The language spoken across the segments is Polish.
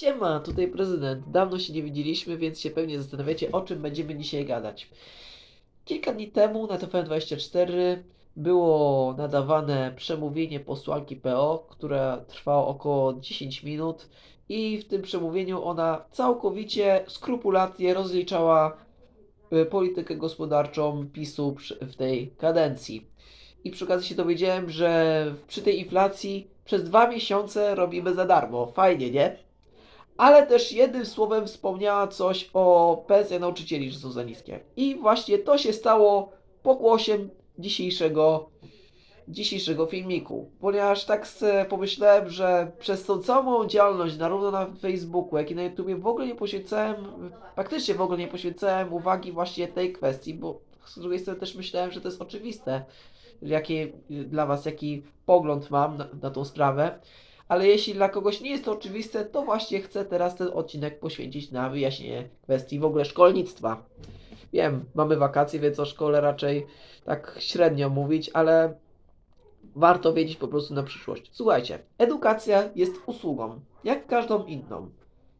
Siema, tutaj prezydent. Dawno się nie widzieliśmy, więc się pewnie zastanawiacie, o czym będziemy dzisiaj gadać. Kilka dni temu na TVN24 było nadawane przemówienie posłanki PO, które trwało około 10 minut i w tym przemówieniu ona całkowicie skrupulatnie rozliczała y, politykę gospodarczą PiSu w tej kadencji. I przy okazji się dowiedziałem, że przy tej inflacji przez dwa miesiące robimy za darmo. Fajnie, nie? Ale też jednym słowem wspomniała coś o pensjach nauczycieli, że są za niskie. I właśnie to się stało pokłosiem dzisiejszego, dzisiejszego filmiku. Ponieważ tak se pomyślałem, że przez tą całą działalność, zarówno na Facebooku, jak i na YouTubie, w ogóle nie poświęcałem, faktycznie w ogóle nie poświęcałem uwagi właśnie tej kwestii, bo z drugiej strony też myślałem, że to jest oczywiste, jakie dla Was, jaki pogląd mam na, na tą sprawę. Ale jeśli dla kogoś nie jest to oczywiste, to właśnie chcę teraz ten odcinek poświęcić na wyjaśnienie kwestii w ogóle szkolnictwa. Wiem, mamy wakacje, więc o szkole raczej tak średnio mówić, ale warto wiedzieć po prostu na przyszłość. Słuchajcie, edukacja jest usługą, jak każdą inną.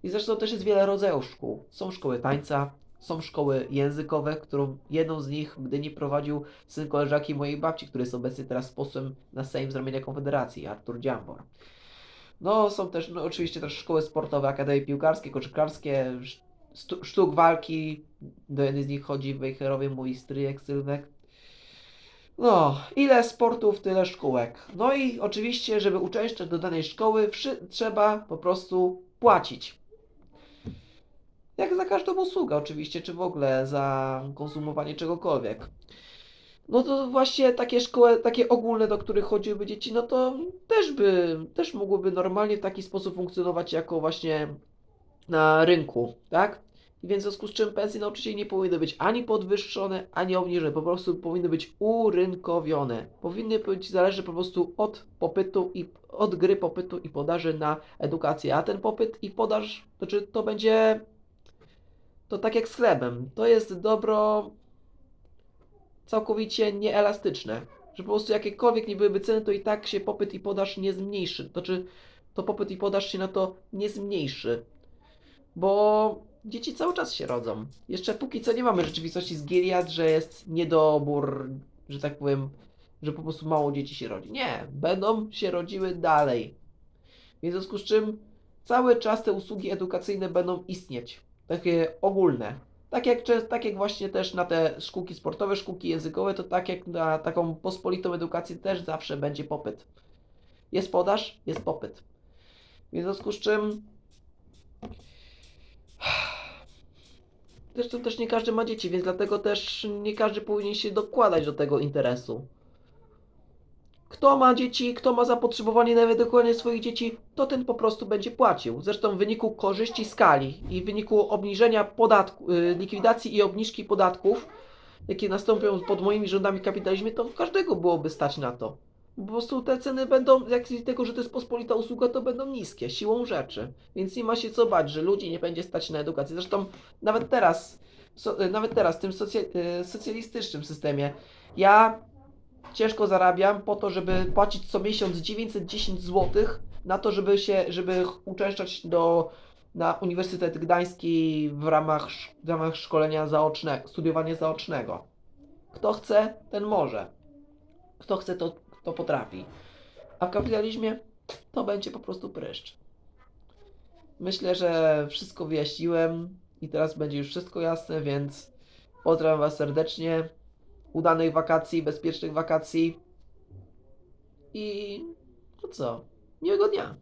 I zresztą też jest wiele rodzajów szkół. Są szkoły tańca, są szkoły językowe, którą jedną z nich w Gdyni prowadził syn koleżanki mojej babci, który jest obecnie teraz posłem na Sejm z ramienia Konfederacji, Artur Dziambor. No, są też no, oczywiście też szkoły sportowe, akademie piłkarskie, koszykarskie, sztuk walki. Do jednej z nich chodzi Wejherowie mój stryjek Sylwek. No, ile sportów, tyle szkółek. No i oczywiście, żeby uczęszczać do danej szkoły, trzeba po prostu płacić. Jak za każdą usługę, oczywiście, czy w ogóle za konsumowanie czegokolwiek. No to właśnie takie szkoły, takie ogólne, do których chodziłyby dzieci, no to też by, też mogłyby normalnie w taki sposób funkcjonować jako właśnie na rynku, tak? Więc w związku z czym pensje nauczycieli nie powinny być ani podwyższone, ani obniżone, po prostu powinny być urynkowione. Powinny być zależne po prostu od popytu i od gry popytu i podaży na edukację, a ten popyt i podaż, to czy to będzie to tak jak z chlebem. To jest dobro całkowicie nieelastyczne. Że po prostu jakiekolwiek nie byłyby ceny, to i tak się popyt i podaż nie zmniejszy. To czy to popyt i podaż się na to nie zmniejszy. Bo dzieci cały czas się rodzą. Jeszcze póki co nie mamy rzeczywistości z Gilead, że jest niedobór, że tak powiem, że po prostu mało dzieci się rodzi. Nie, będą się rodziły dalej. W związku z czym cały czas te usługi edukacyjne będą istnieć. Takie ogólne. Tak jak, tak jak właśnie też na te szkółki sportowe, szkółki językowe, to tak jak na taką pospolitą edukację też zawsze będzie popyt. Jest podaż, jest popyt. W związku z czym. Zresztą też nie każdy ma dzieci, więc dlatego też nie każdy powinien się dokładać do tego interesu. Kto ma dzieci, kto ma zapotrzebowanie na wychowanie swoich dzieci, to ten po prostu będzie płacił. Zresztą w wyniku korzyści skali i w wyniku obniżenia podatku, y, likwidacji i obniżki podatków, jakie nastąpią pod moimi rządami kapitalizmie, to każdego byłoby stać na to. Po prostu te ceny będą, jak z tego, że to jest pospolita usługa, to będą niskie, siłą rzeczy. Więc nie ma się co bać, że ludzi nie będzie stać na edukację. Zresztą nawet teraz, so, y, nawet teraz w tym y, socjalistycznym systemie, ja ciężko zarabiam po to, żeby płacić co miesiąc 910 zł na to, żeby się, żeby uczęszczać do, na Uniwersytet Gdański w ramach, w ramach szkolenia zaocznego, studiowania zaocznego. Kto chce, ten może. Kto chce, to, to potrafi. A w kapitalizmie to będzie po prostu pryszcz. Myślę, że wszystko wyjaśniłem i teraz będzie już wszystko jasne, więc pozdrawiam Was serdecznie udanych wakacji, bezpiecznych wakacji. I no co? Miłego dnia.